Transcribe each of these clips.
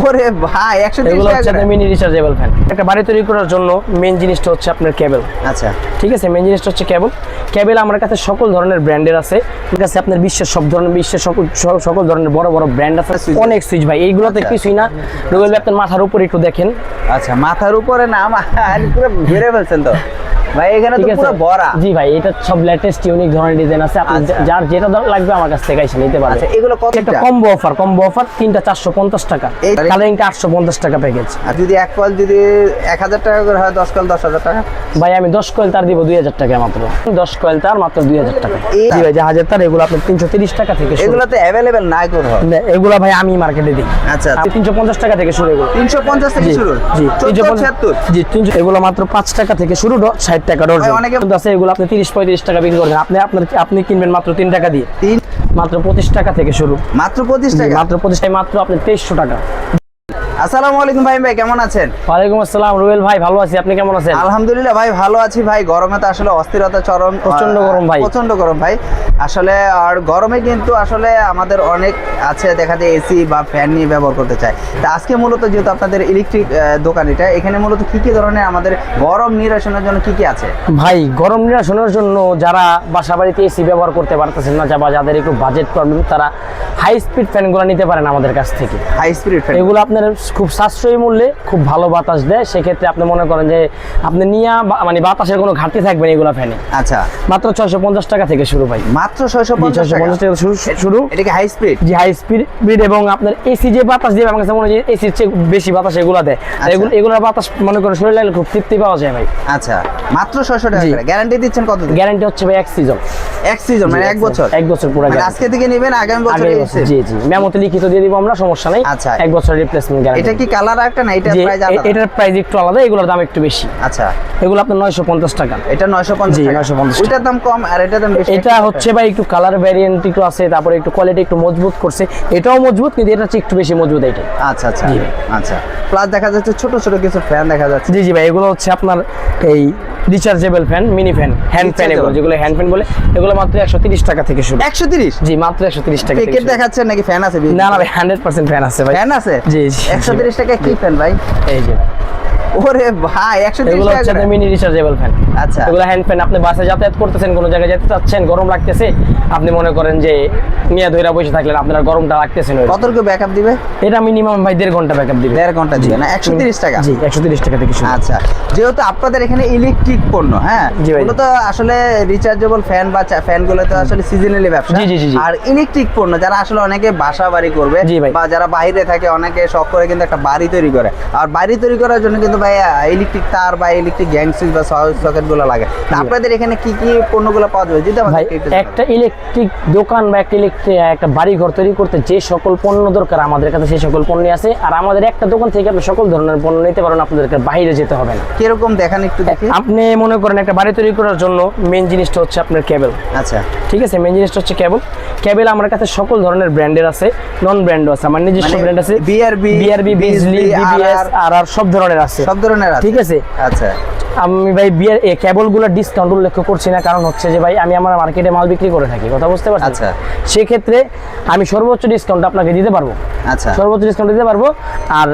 ওরে ভাই একশো এগুলো হচ্ছে মিনি রিচার্জেবল ফ্যান একটা বাড়ি তৈরি করার জন্য মেন জিনিসটা হচ্ছে আপনার কেবল আচ্ছা। ঠিক আছে? মেন জিনিসটা হচ্ছে কেবল কেবল আমার কাছে সকল ধরনের ব্র্যান্ডের আছে। আমার কাছে আপনার বিশ্বের সব ধরনের বিশ্বের সকল সকল ধরনের বড় বড় ব্র্যান্ড আছে। অনেক সুইচ ভাই। এইগুলোতে আচ্ছা। কিছুই না। রুবেল ভাই আপনার মাথার উপরে একটু দেখেন। আচ্ছা মাথার উপরে না আমার পুরো ঘিরে ফেলছেন তো। ভাই এখানে তো পুরো ভরা জি ভাই এটা সব লেটেস্ট ইউনিক ধরনের ডিজাইন আছে। আপনি আচ্ছা। যার যেটা লাগবে আমার কাছ থেকে এসে নিতে পারবেন আচ্ছা এগুলো কত একটা কম্বো অফার কম্বো অফার তিনটা চারশো পঞ্চাশ টাকা। কালারিংটা আটশো পঞ্চাশ টাকা প্যাকেজ আর যদি এক কল যদি এক হাজার টাকা করে হয় দশ কল দশ হাজার টাকা? ভাই আমি দশ কয়েল তার দিব দুই হাজার টাকা মাত্র। দশ কয়েল তার মাত্র দুই হাজার টাকা। জি ভাই জাহাজের তার এগুলো আপনার তিনশো তিরিশ টাকা থেকে শুরু। এগুলো তো অ্যাভেলেবেল নাই করে না, এগুলো ভাই আমি মার্কেটে দিই। আচ্ছা। তিনশো পঞ্চাশ টাকা থেকে শুরু এগুলো। তিনশো পঞ্চাশ থেকে জি, শুরু? জি চোদ্দ 350 ছিয়াত্তর জি তিনশো এগুলো মাত্র পাঁচ টাকা থেকে শুরু ষাট টাকা ডজন অনেকে- আছে এগুলো আপনি তিরিশ পঁয়ত্রিশ টাকা বিক্রি করবেন। আপনি আপনার আপনি কিনবেন মাত্র তিন টাকা দিয়ে। তিন মাত্র পঁচিশ টাকা থেকে শুরু। মাত্র পঁচিশ টাকা? মাত্র পঁচিশ টাকা মাত্র আপনি তেইশশো টাকা। আসসালামু আলাইকুম ভাই ভাই কেমন আছেন? ওয়ালাইকুম আসসালাম রুবেল ভাই ভালো আছি। আপনি কেমন আছেন? আলহামদুলিল্লাহ ভাই ভালো আছি ভাই। গরমে তো আসলে অস্থিরতা চরম প্রচণ্ড আহ, গরম ভাই। প্রচণ্ড গরম ভাই। আসলে আর গরমে কিন্তু আসলে আমাদের অনেক আছে দেখা যায় এসি বা ফ্যান নিয়ে ব্যবহার করতে চায়। তা আজকে মূলত যেহেতু আপনাদের ইলেকট্রিক দোকান এটা এখানে মূলত কি কি ধরনের আমাদের গরম নিরসনের জন্য কি কি আছে? ভাই গরম নিরাসনের জন্য যারা বাসা বাড়িতে এসি ব্যবহার করতে পারতেছেন না বা যাদের একটু বাজেট প্রবলেম তারা হাই স্পিড ফ্যানগুলো নিতে পারেন আমাদের কাছ থেকে। হাই স্পিড ফ্যান এগুলো আপনার খুব সাশ্রয়ী মূল্যে খুব ভালো বাতাস দেয়। সেক্ষেত্রে আপনি মনে করেন যে আপনি নিয়ে মানে বাতাসের কোনো ঘাটতি থাকবে না এগুলো ফ্যানে। আচ্ছা। মাত্র ছয়শো পঞ্চাশ টাকা থেকে শুরু ভাই। মাত্র ছয়শো পঞ্চাশ টাকা? শুরু শুরু। এটা কি হাই স্পিড যে হাই স্পিড এবং আপনার এসি যে বাতাস দেবে আমার কাছে মনে হয় এসির চেয়ে বেশি বাতাস এগুলো দেয়। আচ্ছা। এগুলো এগুলোর বাতাস মনে করেন শরীর লাগলে খুব তৃপ্তি পাওয়া যায় ভাই। আচ্ছা। মাত্র ছয়শো টাকা গ্যারান্টি দিচ্ছেন কত গ্যারান্টি হচ্ছে ভাই এক সিজন এক সিজন মানে এক বছর? এক বছর পুরো মানে আজকে থেকে নেবেন আগামী বছর জি জি। মেমোতে লিখিত দিয়ে দিব আমরা সমস্যা নাই। আচ্ছা। এক বছর রিপ্লেসমেন্ট গ্যারান্টি এটা কি কালার একটা না? এটা প্রাইস আলাদা? এটার প্রাইস একটু আলাদা এগুলোর দাম একটু বেশি। আচ্ছা। এগুলো আপনার নয়শো পঞ্চাশ টাকা। এটা নয়শো পঞ্চাশ জি, 950 টাকা। ওইটার দাম কম আর এটার দাম বেশি। এটা হচ্ছে ভাই একটু কালার ভ্যারিয়েন্ট একটু আছে তারপরে একটু কোয়ালিটি একটু মজবুত করছে। এটাও মজবুত কিন্তু এটা একটু বেশি মজবুত এটা আচ্ছা আচ্ছা। আচ্ছা। প্লাস দেখা যাচ্ছে ছোট ছোট কিছু ফ্যান দেখা যাচ্ছে। জি জি ভাই এগুলো হচ্ছে আপনার এই rechargeable fan mini fan hand fan এগুলো যেগুলো হ্যান্ড ফ্যান বলে এগুলো মাত্র একশো তিরিশ টাকা থেকে শুরু। একশো তিরিশ? জি মাত্র একশো তিরিশ টাকা থেকে প্যাকেট শুরু। দেখাচ্ছেন নাকি ফ্যান আছে? না না ভাই হান্ড্রেড পার্সেন্ট ফ্যান আছে ভাই। ফ্যান আছে? জি, জি, একশো জি। তিরিশ টাকা কি পেন ভাই এই যে ভাই। ওরে ভাই একশো তিরিশ এগুলো টাকা করে। মিনি রিচার্জেবল ফ্যান আচ্ছা। এগুলো হ্যান্ড ফ্যান আপনি বাসে যাতায়াত করতেছেন কোনো জায়গায় যেতে চাচ্ছেন গরম লাগতেছে আপনি মনে করেন যে নিয়ে ধইরা বসে থাকলেন আপনার গরমটা লাগতেছে না। ব্যাকআপ দিবে? এটা মিনিমাম ভাই দেড় ঘণ্টা ব্যাকআপ দিবে। দেড় ঘণ্টা দিবে না? একশো তিরিশ টাকা? জি একশো তিরিশ টাকা থেকে শুরু। আচ্ছা যেহেতু আপনাদের এখানে ইলেকট্রিক পণ্য হ্যাঁ? ভাই। মূলত আসলে রিচার্জেবল ফ্যান বা ফ্যানগুলো তো আসলে সিজনালি ব্যবসা। জি, জি, জি। আর ইলেকট্রিক পণ্য যারা আসলে অনেকে বাসা বাড়ি করবে। বা যারা বাইরে থাকে অনেকে শখ করে কিন্তু একটা বাড়ি তৈরি করে। আর বাড়ি তৈরি করার জন্য কিন্তু ভাই ইলেকট্রিক তার বা ইলেকট্রিক গ্যাং সুইচ বা সকেটগুলো লাগে। আপনাদের এখানে কি কি পণ্যগুলো পাওয়া যাবে? যদি ভাই একটা ইলেকট্রিক দোকান বা একটা ইলেকট্রিক একটা বাড়ি ঘর তৈরি করতে যে সকল পণ্য দরকার আমাদের কাছে সেই সকল পণ্য আছে। আর আমাদের একটা দোকান থেকে আপনি সকল ধরনের পণ্য নিতে পারেন আপনাদেরকে বাইরে যেতে হবে না। কীরকম দেখান একটু দেখি। আপনি মনে করেন একটা বাড়ি তৈরি করার জন্য মেন জিনিসটা হচ্ছে আপনার কেবল আচ্ছা। ঠিক আছে মেন জিনিসটা হচ্ছে কেবল কেবল আমার কাছে সকল ধরনের ব্র্যান্ডের আছে নন ব্র্যান্ডও আছে আমার নিজস্ব মানে ব্র্যান্ড আছে। BRB, বিআরবি বিজলি বিবিএস আর আর সব ধরনের আছে। সব ধরনের ঠিক আছে। আচ্ছা। আমি ভাই বিয়ার কেবলগুলো ডিসকাউন্ট উল্লেখ করছি না কারণ হচ্ছে যে ভাই আমি আমার মার্কেটে মাল বিক্রি করে থাকি কথা বুঝতে পারছেন? আচ্ছা। সেক্ষেত্রে আমি সর্বোচ্চ ডিসকাউন্ট আপনাকে দিতে পারব। আচ্ছা। সর্বোচ্চ ডিসকাউন্ট দিতে পারব আর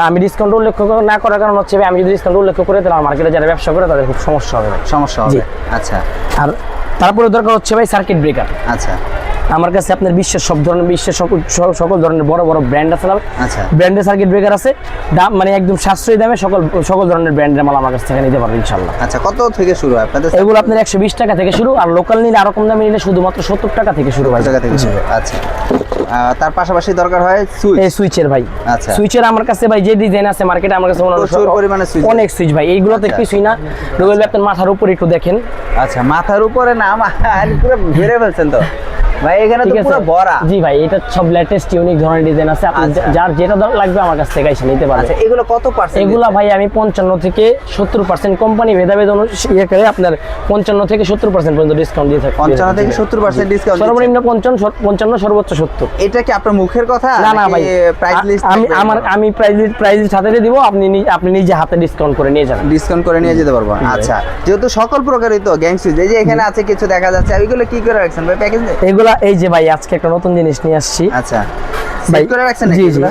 আমি ডিসকাউন্ট উল্লেখ কর- না করার কারণ হচ্ছে ভাই, আমি যদি ডিসকাউন্ট উল্লেখ করে তাহলে আমার মার্কেটে যারা ব্যবসা করে তাদের খুব সমস্যা হবে সমস্যা হবে। আচ্ছা। আর তারপরে দরকার হচ্ছে ভাই সার্কিট ব্রেকার আচ্ছা। আমার কাছে আপনার বিশ্বের সব ধরনের বিশ্বের সকল সকল ধরনের বড় বড় ব্র্যান্ড আছে না? আচ্ছা। ব্র্যান্ডের সার্কিট ব্রেকার আছে। দাম মানে একদম সাশ্রয়ী দামে সকল সকল ধরনের ব্র্যান্ডের মাল আমার কাছ থেকে নিতে পারবেন ইনশাল্লাহ আচ্ছা কত থেকে শুরু আপনাদের? এগুলো আপনার একশো বিশ টাকা থেকে শুরু আর লোকাল নিলে আরও কম দামে নিলে শুধুমাত্র সত্তর টাকা থেকে শুরু হয় থেকে শুরু আচ্ছা। তার পাশাপাশি দরকার হয় সুইচ সুইচের ভাই। আচ্ছা। সুইচের আমার কাছে ভাই যে ডিজাইন আছে মার্কেটে আমার কাছে প্রচুর পরিমাণে সুইচ অনেক সুইচ ভাই। এইগুলোতে আচ্ছা। কিছুই না। রুবেল ভাই আপনার মাথার উপরে একটু দেখেন। আচ্ছা মাথার উপরে না আমার পুরো ঘিরে ফেলছেন তো। ভাই এখানে তো পুরো ভরা। জি ভাই এটা সব লেটেস্ট ইউনিক ধরনের ডিজাইন আছে। আপনি আচ্ছা। যার যেটা লাগবে আমার কাছ থেকে এসে নিতে পারবেন আচ্ছা এগুলো কত পার্সেন্ট এগুলা ভাই আমি পঞ্চান্ন থেকে সত্তর পার্সেন্ট কোম্পানি ভেদাভেদ অনু- ইয়ে করে আপনার পঞ্চান্ন থেকে সত্তর পার্সেন্ট পর্যন্ত ডিসকাউন্ট দিয়ে থাকি। পঞ্চান্ন থেকে সত্তর পার্সেন্ট ডিসকাউন্ট সর্বনিম্ন পঞ্চান্ন সর- পঞ্চান্ন সর্বোচ্চ সত্তর। এটা কি আপনার মুখের কথা? না না ভাই। প্রাইস লিস্ট আমি আমার আমি প্রাইস লিস্ট প্রাইস লিস্ট হাতে দিয়ে দিব আপনি আপনি নিজে হাতে ডিসকাউন্ট করে নিয়ে যাবেন। ডিসকাউন্ট করে নিয়ে যেতে পারব। আচ্ছা যেহেতু সকল প্রকারই তো গ্যাং এই যে এখানে আছে কিছু দেখা যাচ্ছে। এগুলো কি করে রাখছেন ভাই? প্যাকেজ এগুলা এই যে ভাই আজকে একটা নতুন জিনিস নিয়ে আসছি। আচ্ছা ভাই সেট করে রাখছেন জি জি?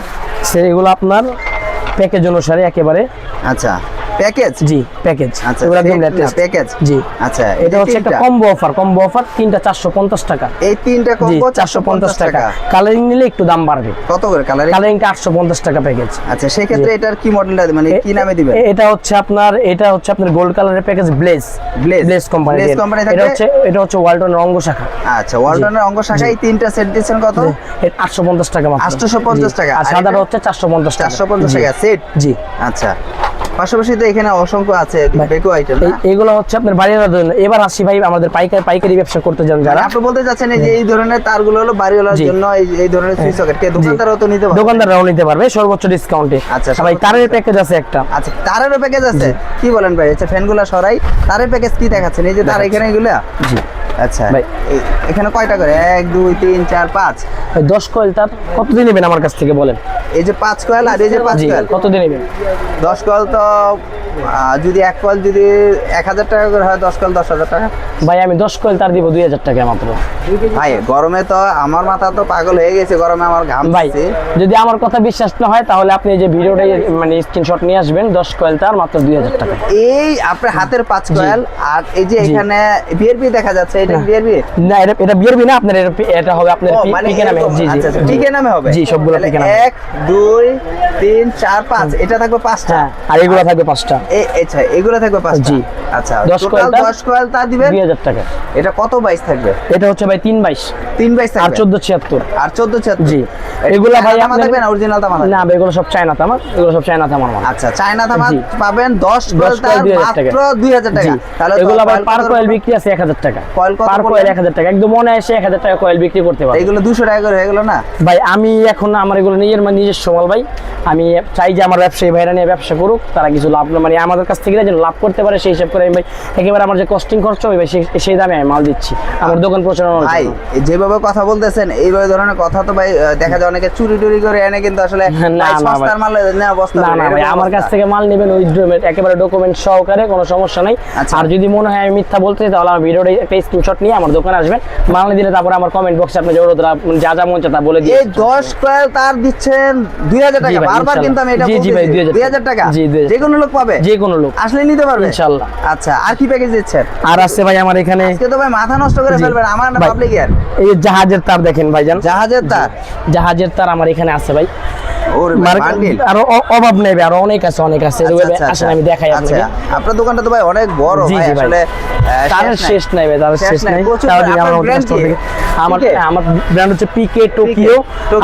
এগুলো? আপনার প্যাকেজ অনুসারে একেবারে আচ্ছা। প্যাকেজ জি প্যাকেজ আচ্ছা এগুলো একদম লেটেস্ট প্যাকেজ জি। আচ্ছা এটা হচ্ছে একটা কম্বো অফার কম্বো অফার তিনটা চারশো পঞ্চাশ টাকা। এই তিনটা কম্বো চারশো পঞ্চাশ টাকা। কালারিং নিলে একটু দাম বাড়বে। কত করে কালার কালারিংটা আটশো পঞ্চাশ টাকা প্যাকেজ আচ্ছা সেক্ষেত্রে এটার কি মডেলটা মানে কি নামে দিবেন? এটা হচ্ছে আপনার এটা হচ্ছে আপনার গোল্ড কালারের package Blaze Blaze? Blaze company company থাকবে? এটা হচ্ছে এটা হচ্ছে ওয়ালটনের অঙ্গ শাখা। আচ্ছা ওয়ালটনের অঙ্গ শাখায় তিনটা সেট দিচ্ছেন কত? আটশো পঞ্চাশ টাকা মাত্র। 850 টাকা। আর সাদাটা হচ্ছে চারশো পঞ্চাশ টাকা। চারশো পঞ্চাশ জি। টাকা সেট জি। আচ্ছা। পাশাপাশি তো এখানে অসংখ্য আছে বেকো আইটেম এইগুলো হচ্ছে আপনার বাড়ির জন্য এবার আসি ভাই আমাদের পাইকারি পাইকারি ব্যবসা করতে যান যারা। আপনি বলতে চাচ্ছেন যে এই ধরনের তারগুলো হলো বাড়িওয়ালার। জন্য এই এই ধরনের সুইচ সকেট কে দোকানদারও তো নিতে পারবে। দোকানদাররাও নিতে পারবে সর্বোচ্চ ডিসকাউন্টে আচ্ছা, ভাই তারের প্যাকেজ আছে একটা। আচ্ছা তারেরও প্যাকেজ আছে? কি বলেন ভাই? আচ্ছা ফ্যানগুলো সরাই তারের প্যাকেজ কি দেখাচ্ছেন? এই যে তার এখানে এগুলা? জি। আচ্ছা। ভাই। এখানে কয়টা করে? এক দুই তিন চার পাঁচ? ভাই দশ কয়েল তার কতদিন নেবেন আমার কাছ থেকে বলেন? এই যে পাঁচ কয়েল আর এই যে পাঁচ কয়েল? কতদিন নেবেন? দশ কয়েল তো যদি এক কয়েল যদি এক হাজার টাকা করে হয় দশ কয়েল দশ হাজার টাকা। ভাই আমি দশ কয়েল তার দিব দুই হাজার টাকা মাত্র। ভাই গরমে তো আমার মাথা তো পাগল হয়ে গেছে গরমে আমার ঘাম ভাই যদি আমার কথা বিশ্বাস না হয় তাহলে আপনি যে ভিডিওটাই মানে স্ক্রিনশট নিয়ে আসবেন দশ কয়েল তার মাত্র দুই হাজার টাকা। এই আপনার হাতের পাঁচ কয়েল আর এই যে। এখানে বিআরপি দেখা যাচ্ছে এটা বিআরপি না এটা এটা বিয়ারবি না আপনার এটা হবে আপনার পিকে নামে। জি জি। পিকে নামে হবে। জি সবগুলো পিকে নামে। এক দুই তিন চার পাঁচ এটা থাকবে পাঁচটা। হ্যাঁ আর এগুলো থাকবে পাঁচটা। আচ্ছা এগুলো থাকবে পাঁচটা? জি। আচ্ছা দশ টোটাল কয়েলটা? দশ কয়েল তা দিবেন? দুই হাজার টাকা। এটা কত বাইশ থাকবে? এটা হচ্ছে ভাই তিন বাইশ। তিন বাইশ আর থাকবে? চোদ্দ ছিয়াত্তর। আর চোদ্দ ছিয়াত্তর? জি। এগুলো ভাই তামা থাকবে না অরিজিনাল তামা না ভাই এগুলো সব চায়না তামার এগুলো সব চায়না তামার মাল। আচ্ছা চায়না তামা পাবেন দশ কয়েল কয়েল তার 2000 টাকা। মাত্র তাহলে এগুলো কয়েল পার কয়েল বিক্রি আছে এক হাজার টাকা। কয়েল কত পার বললেন? কয়েল এক হাজার টাকা। একদম মনে এক হাজার টাকা কয়েল বিক্রি করতে পারবে। এইগুলো দুশো টাকা করে হয়ে গেল না? ভাই আমি এখন আমার এগুলো নিজের মানে নিজস্ব মাল ভাই। আমি চাই যে আমার ব্যবসায়ী ভাইরা নিয়ে ব্যবসা করুক তারা কিছু লাভ মানে আমাদের কাছ থেকে যেন লাভ করতে পারে সেই হিসাব করে আমি ভাই একেবারে আমার যে কস্টিং খরচ হবে ভাই সেই- দামে আমি মাল দিচ্ছি। আমার দোকান প্রচারণা ভাই যেভাবে কথা বলতেছেন এইভাবে ধরনের কথা তো ভাই দেখা যায় অনেকে চুরি টুরি করে এনে কিন্তু আসলে না। সস্তার মাল না বস্তা না না ভাই আমার কাছ থেকে মাল নেবেন ওই একেবারে ডকুমেন্ট সহকারে কোনো সমস্যা নাই। আচ্ছা। আর যদি মনে হয় আমি মিথ্যা বলতে চাই তাহলে আমার ভিডিওটা একটা স্ক্রিনশট নিয়ে আমার দোকানে আসবেন। মাল নিয়ে দিলে তারপরে আমার কমেন্ট বক্সে আপনি জরুরতরা যা যা মন চায় তা বলে দিয়ে এই দশ কয়েল তার দিচ্ছেন দুই হাজার জি টাকা। বারবার কিন্তু আমি এটা জি, জি ভাই, বলতেছি। 2000 দুই হাজার টাকা। জি, 2000 যে কোনো লোক পাবে। যে কোনো লোক। আসলে নিতে পারবে? ইনশাআল্লাহ আচ্ছা আর কি প্যাকেজ দিচ্ছেন? আর আছে ভাই আমার এখানে আজকে তো ভাই মাথা নষ্ট করে। ফেলবেন আমার না পাবলিক ইয়ার এই যে জাহাজের তার দেখেন ভাইজান। জাহাজের তার? জাহাজের তার আমার এখানে আছে ভাই। আরও অভাব নেবে আরও অনেক আছে অনেক আছে। আচ্ছা, আচ্ছা, আমি দেখাই আচ্ছা আপনাকে আপনার দোকানটা তো ভাই অনেক বড় ভাই আসলে আহ, শেষ নাই। ভাই তারের শেষ নাই, আমার আমার ব্র্যান্ড হচ্ছে পিকে টোকিও।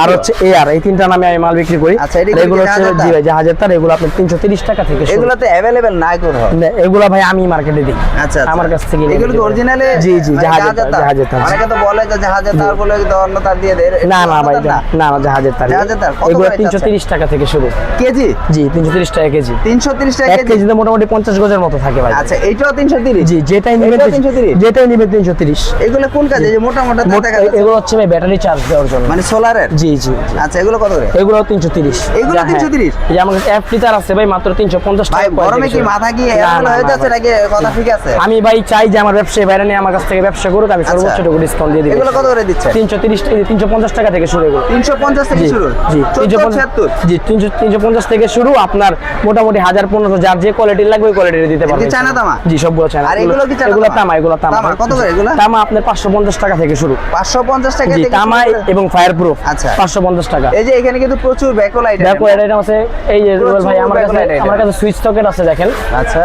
আর হচ্ছে এআর এই তিনটা নামে আমি মাল বিক্রি করি। আচ্ছা, এগুলো হচ্ছে জি ভাই জাহাজের তার এগুলো আপনার তিনশো টাকা থেকে এগুলো তো অ্যাভেলেবেল নাই কোথাও? না, এগুলো ভাই আমি মার্কেটে দিই। আচ্ছা আচ্ছা। আমার কাছ থেকে এগুলো কি অরিজিনালে জি জি জাহাজের জাহাজের তার অনেকে তো বলে যে জাহাজের তার বলে অন্য তার দিয়ে দেয়। না না ভাই না না? না জাহাজের তার জাহাজের তার, এগুলো করে তিনশো তিরিশ টাকা থেকে শুরু। কেজি? জি তিনশো তিরিশ টাকা কেজি। তিনশো তিরিশ টাকা কেজি? কেজিতে মোটামুটি পঞ্চাশ গজের মতো থাকে ভাই। আচ্ছা এইটাও তিনশো তিরিশ? জি যেটাই নেবেন 330? যেটাই নেবেন তিনশো তিরিশ। এগুলো কোন কাজে? যে মোটা মোটা দেখা এগুলো হচ্ছে ভাই ব্যাটারি চার্জ দেওয়ার জন্য। মানে সোলারের? জি জি। আচ্ছা এগুলো কত করে? এগুলো তিনশো তিরিশ। এগুলো 330? এই যে আমার কাছে অ্যাপ ফিতার আছে ভাই মাত্র তিনশো পঞ্চাশ ভাই টাকা গরমে কি মাথা কি হয়ে যাচ্ছে নাকি কথা ঠিক আছে? আমি ভাই চাই যে আমার ব্যবসায়ী বাইরে নিয়ে আমার কাছ থেকে ব্যবসা করুক আমি সর্বোচ্চ আচ্ছা। টুকু ডিসকাউন্ট দিয়ে দিই এগুলো কত করে দিচ্ছে? তিনশো তিরিশ তিনশো পঞ্চাশ টাকা থেকে শুরু এগুলো। তিনশো পঞ্চাশ থেকে জি শুরু। জি চোদ্দ তিনশো ছিয়াত্তর জি তিনশো তিনশো পঞ্চাশ থেকে শুরু আপনার মোটামুটি হাজার পনেরোশো যার যে কোয়ালিটির লাগবে ওই কোয়ালিটির দিতে পারবেন। চায়না তামা? জি সবগুলো চায়না। আর এগুলো কি এগুলো তামা? এগুলো তামা। কত করে এগুলো? তামা আপনার পাঁচশো পঞ্চাশ টাকা থেকে শুরু। পাঁচশো পঞ্চাশ টাকা জি তামা এবং ফায়ার প্রুফ আচ্ছা। পাঁচশো পঞ্চাশ টাকা। এই যে এখানে কিন্তু প্রচুর ব্যাকলাইট এটা আছে এই যে রুবেল ভাই আমার কাছে আমার কাছে সুইচ সকেট আছে দেখেন। আচ্ছা।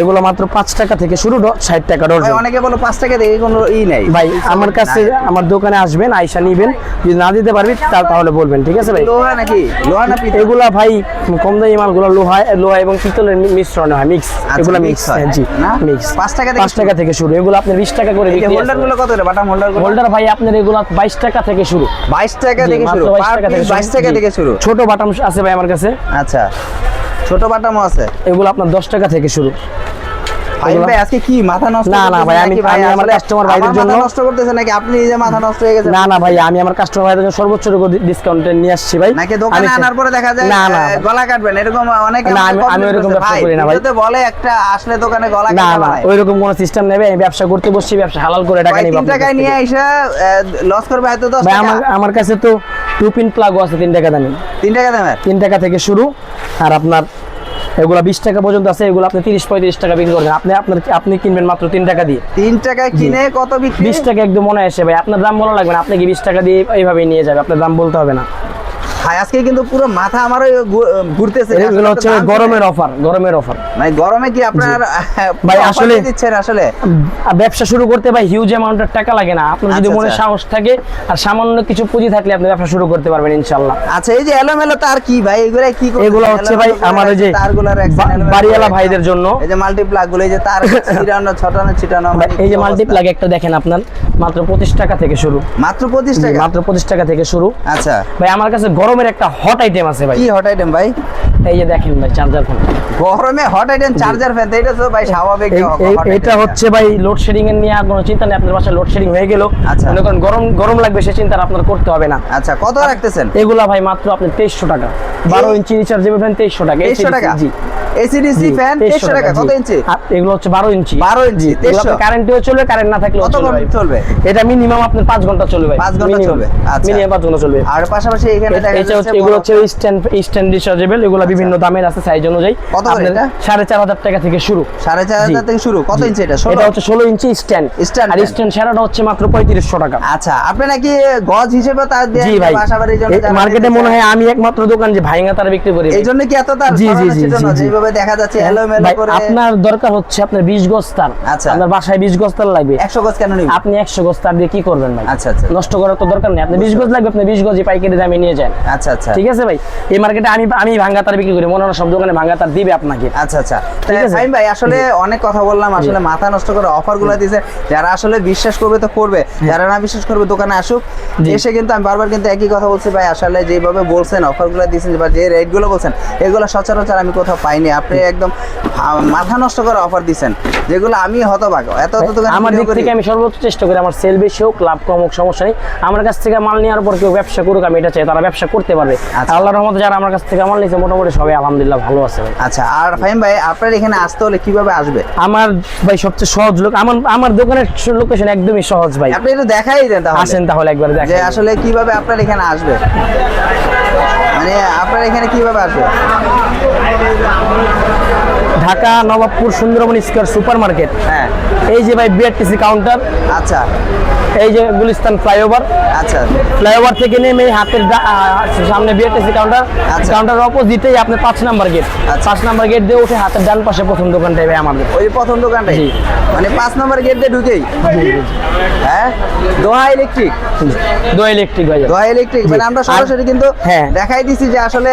এগুলো মাত্র পাঁচ টাকা থেকে শুরু ষাট টাকা ডজন। অনেকে বলো পাঁচ টাকা দেখে কোনো ই নাই। ভাই আমার কাছে আমার দোকানে আসবেন আইসা নিবেন। যদি না দিতে পারবি তাহলে বলবেন ঠিক আছে ভাই? লোহা নাকি? লোহা না এগুলা ভাই কম দামি মালগুলো লোহা লোহা এবং পিতলের মিশ্রণে হয় মিক্স এগুলো মিক্স হয়, জি? মিক্স পাঁচ টাকা থেকে পাঁচ টাকা থেকে শুরু এগুলো আপনার বিশ টাকা করে বিক্রি হোল্ডারগুলো কত করে বাটাম হোল্ডার হোল্ডার ভাই আপনার এগুলো বাইশ টাকা থেকে শুরু। বাইশ টাকা থেকে শুরু। 22 পার টাকা থেকে পিস বাইশ টাকা থেকে শুরু। ছোট বাটাম আছে ভাই আমার কাছে। আচ্ছা। ছোট বাটামও আছে। এগুলো আপনার দশ টাকা থেকে শুরু। ভাই আজকে কি মাথা নষ্ট না, না ভাই, আমি- ভাই? আমার আসলে ভাইদের জন্য- নষ্ট করতেছে নাকি? আপনি নিজে মাথা নষ্ট হয়ে গেছে না না ভাই আমি আমার কাস্টমার ভাইদের জন্য সর্বোচ্চ ডিসকাউন্টে নিয়ে আসছি ভাই। নাকি দোকানে আনার পরে দেখা যায় না না গলা কাটবেন। এরকম অনেক না, আমি- আমি ব্যবসা করি না ভাই। বলে একটা আসলে দোকানে গলা কাটা না বানায়। ওই কোনো সিস্টেম নেবে আমি ব্যবসা করতে বসছি ব্যবসা হালাল করে টাকা নিব টাকায় নিয়ে আইসা লস করবে হয়তো টাকা। আমার আমার কাছে তো টু পিন প্লাগও আছে তিন টাকা দামি তিন টাকা তিন টাকা থেকে শুরু। আর আপনার এগুলা বিশ টাকা পর্যন্ত আছে এগুলো আপনি তিরিশ পঁয়ত্রিশ টাকা বিক্রি করবেন। আপনি আপনার আপনি কিনবেন মাত্র তিন টাকা দিয়ে। তিন টাকায় কিনে কত বিক্রি? বিশ টাকা একদম মনে আসে ভাই আপনার দাম বলা লাগবে না আপনি কি বিশ টাকা দিয়ে এইভাবে নিয়ে যাবে আপনার দাম বলতে হবে না। ভাই আজকে কিন্তু পুরো মাথা আমার ঘুরতেছে। এগুলো হচ্ছে গরমের অফার গরমের অফার মানে গরমে কি আপনার ভাই, আসলে- দিচ্ছেন আসলে? ব্যবসা শুরু করতে ভাই হিউজ অ্যামাউন্টের টাকা লাগে না। আপনার যদি আচ্ছা, মনে আচ্ছা। সাহস থাকে আর সামান্য কিছু পুঁজি থাকলে আপনি ব্যবসা শুরু করতে পারবেন ইনশাল্লাহ আচ্ছা এই যে এলোমেলো তার কি ভাই? এগুলা কি? এগুলো হচ্ছে ভাই আমার যে বাড়িওয়ালা ভাইদের জন্য। এই যে মাল্টিপ্লাগগুলো এই যে তার ছিটানো ছটানো ছিটানো ভাই, মানে এই যে? মাল্টিপ্লাগ একটা দেখেন আপনার। মাত্র পঁচিশ টাকা থেকে শুরু। মাত্র পঁচিশ টাকা? মাত্র পঁচিশ টাকা থেকে শুরু। আচ্ছা। ভাই আমার কাছে গরমের একটা হট আইটেম আছে ভাই। কি হট আইটেম ভাই? এই যে দেখেন ভাই চার্জার ফোন গরমে হট আইটেম চার্জার ফ্যান এটা তো ভাই স্বাভাবিক এটা হচ্ছে ভাই লোডশেডিং এর নিয়ে কোনো চিন্তা নেই আপনার বাসায় লোডশেডিং হয়ে গেল। আচ্ছা। মনে করেন গরম গরম লাগবে সে চিন্তা আপনার করতে হবে না। আচ্ছা কত রাখতেছেন? এগুলা ভাই মাত্র আপনি তেইশশো টাকা। বারো ইঞ্চি রিচার্জেবল ফ্যান তেইশশো টাকা। তেইশশো টাকা? জি। এসিডিসি ফ্যান তেইশশো টাকা কত ইঞ্চি এগুলো হচ্ছে বারো ইঞ্চি বারো ইঞ্চি তেইশশো। কারেন্টেও চলবে কারেন্ট না থাকলেও চলবে চলবে? এটা মিনিমাম আপনার পাঁচ ঘণ্টা চলবে ভাই। পাঁচ ঘণ্টা চলবে, আচ্ছা। মিনিমাম ঘণ্টা চলবে। আর পাশাপাশি এখানে দেখা হচ্ছে যাচ্ছে এগুলো হচ্ছে স্ট্যান্ড স্ট্যান্ড রিচার্জেবল এগুলো বিভিন্ন দামের আছে সাইজ অনুযায়ী। কত আপনার এটা? সাড়ে চার হাজার টাকা থেকে শুরু। সাড়ে চার হাজার থেকে শুরু। কত ইঞ্চি এটা? এটা হচ্ছে ষোলো ইঞ্চি স্ট্যান্ড। Stand আর স্ট্যান্ড। সেরাটা হচ্ছে মাত্র পঁয়ত্রিশশো টাকা। আচ্ছা আপনি নাকি গজ হিসেবে তার জি ভাই। মার্কেটে মনে হয় আমি একমাত্র দোকান যে ভাইঙ্গা তারা বিক্রি করি। এই জন্য কি এত তার জি, জি, জি। যেভাবে দেখা যাচ্ছে এলোমেলো করে আপনার দরকার হচ্ছে আপনার বিশ গজ তার। আচ্ছা। আপনার বাসায় বিশ গজ তার লাগবে। একশো গজ কেন নিবি আপনি একশো গজ তার দিয়ে কি করবেন ভাই? আচ্ছা, আচ্ছা। নষ্ট করার তো দরকার নেই। আপনি বিশ গজ লাগবে আপনি বিশ গজই পাইকারি দামে নিয়ে যান। আচ্ছা আচ্ছা। ঠিক আছে ভাই? এই মার্কেটে আমি আমি ভাঙ্গা তার বিক্রি করি মনে হয় সব দোকানে তার দিবে আপনাকে। আচ্ছা আচ্ছা? ফাইন ভাই আসলে অনেক কথা বললাম আসলে মাথা নষ্ট করে দিয়েছে। যারা আসলে বিশ্বাস করবে তো করবে যারা না বিশ্বাস করবে দোকানে আসুক। এসে কিন্তু আমি বারবার কিন্তু একই কথা বলছি ভাই আসলে যেভাবে বলছেন দিয়েছেন বা যে বলছেন এগুলো সচরাচর আমি কোথাও পাইনি। আপনি একদম মাথা নষ্ট করে অফার দিচ্ছেন যেগুলো আমি হতবাক এত এত দোকানে আমার দিক থেকে আমি সর্বোচ্চ চেষ্টা করি আমার সেল বেশি হোক লাভ কম হোক সমস্যা নেই। আমার কাছ থেকে মাল নেওয়ার পর কেউ ব্যবসা করুক আমি এটা চাই তারা ব্যবসা করতে পারবে। আচ্ছা। আল্লাহর রহমতে যারা আমার কাছ থেকে মাল নিয়েছে মোটামুটি সবাই আলহামদুলিল্লাহ ভালো আছে ভাই। আচ্ছা আর ফাহিম ভাই আপনার এখানে আসতে হলে কীভাবে আসবে? আমার ভাই সবচেয়ে সহজ লোক আমার আমার দোকানের লোকেশন একদমই সহজ ভাই। আপনি একটু দেখাই দেন তাহলে। আসেন তাহলে একবার যে দেখেন। আসলে কীভাবে আপনার এখানে আসবে? মানে আপনার এখানে কীভাবে আসবে? Dhaka Nawabpur Sundarban square super market হ্যাঁ। এই যে ভাই বিআরটিসি কাউন্টার। আচ্ছা। এই যে গুলিস্তান ফ্লাইওভার। আচ্ছা। ফ্লাইওভার থেকে নেমে হাতের সামনে বিআরটিসি কাউন্টার। আচ্ছা। কাউন্টার অপোজিটেই আপনি পাঁচ নাম্বার গেট। আচ্ছা। পাঁচ নাম্বার গেট দিয়ে উঠে হাতের ডান পাশে প্রথম দোকানটাই ভাই আমাদের। ওই প্রথম দোকানটাই? মানে পাঁচ নম্বর গেট দিয়ে ঢুকেই? হ্যাঁ? দোহা ইলেকট্রিক? দো ইলেকট্রিক ভাই। Doha electric. মানে আমরা সরাসরি কিন্তু হ্যাঁ। দেখাই দিছি যে আসলে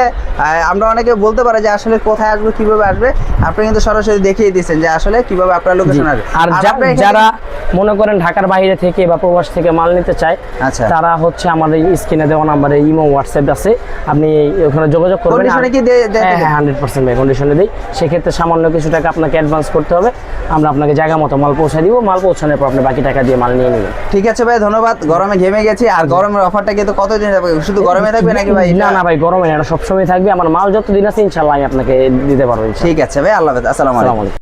আমরা অনেকে বলতে পারে যে আসলে কোথায় আসবে কীভাবে আসবে। আপনি কিন্তু সরাসরি দেখিয়ে দিয়েছেন যে আসলে কীভাবে আপনার লোকেশন আসবে। আর যারা মনে করেন ঢাকার বাইরে থেকে বা প্রবাস থেকে মাল নিতে চায় আচ্ছা। তারা হচ্ছে আমাদের স্ক্রিনে দেওয়া নাম্বারে ইমো হোয়াটসঅ্যাপ আছে। আপনি ওখানে যোগাযোগ করবেন। Condition-এ কি হ্যাঁ দিবেন? হান্ড্রেড পার্সেন্ট কন্ডিশনে দিই। সেক্ষেত্রে সামান্য কিছু টাকা আপনাকে অ্যাডভান্স করতে হবে। আমরা আপনাকে জায়গা মতো মাল পৌঁছে দিব। মাল পৌঁছানোর পর আপনি বাকি টাকা দিয়ে মাল নিয়ে নেবেন। ঠিক আছে ভাই ধন্যবাদ। গরমে ঘেমে গেছি। আর গরমের অফারটা কিন্তু কতদিন যাবে? শুধু গরমে থাকবে নাকি ভাই না না ভাই গরমে না সবসময় থাকবে। আমার মাল যতদিন আছে ইনশাল্লাহ আমি আপনাকে দিতে পারব ঠিক আছে ভাই আল্লাহ হাফেজ আসসালামু আলাইকুম আসসালামু আলাইকুম